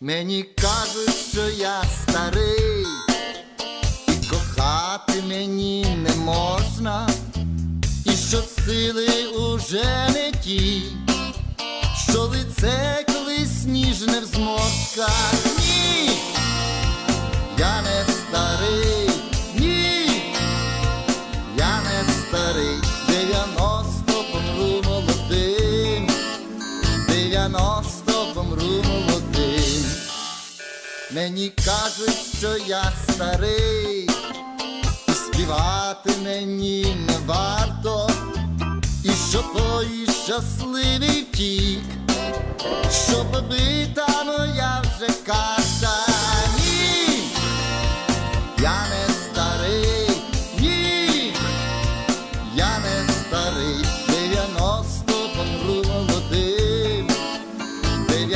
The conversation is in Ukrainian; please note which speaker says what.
Speaker 1: Мені кажуть, що я старий, і кохати мені не можна, і що сили уже не ті, що лице колись ніжне в зморшках. Ні, я не старий, ні, я не старий, дев'яносто помру молодим, дев'яносто Мені кажуть, що я старий, і співати мені не варто, і що той щасливий втік, щоб бита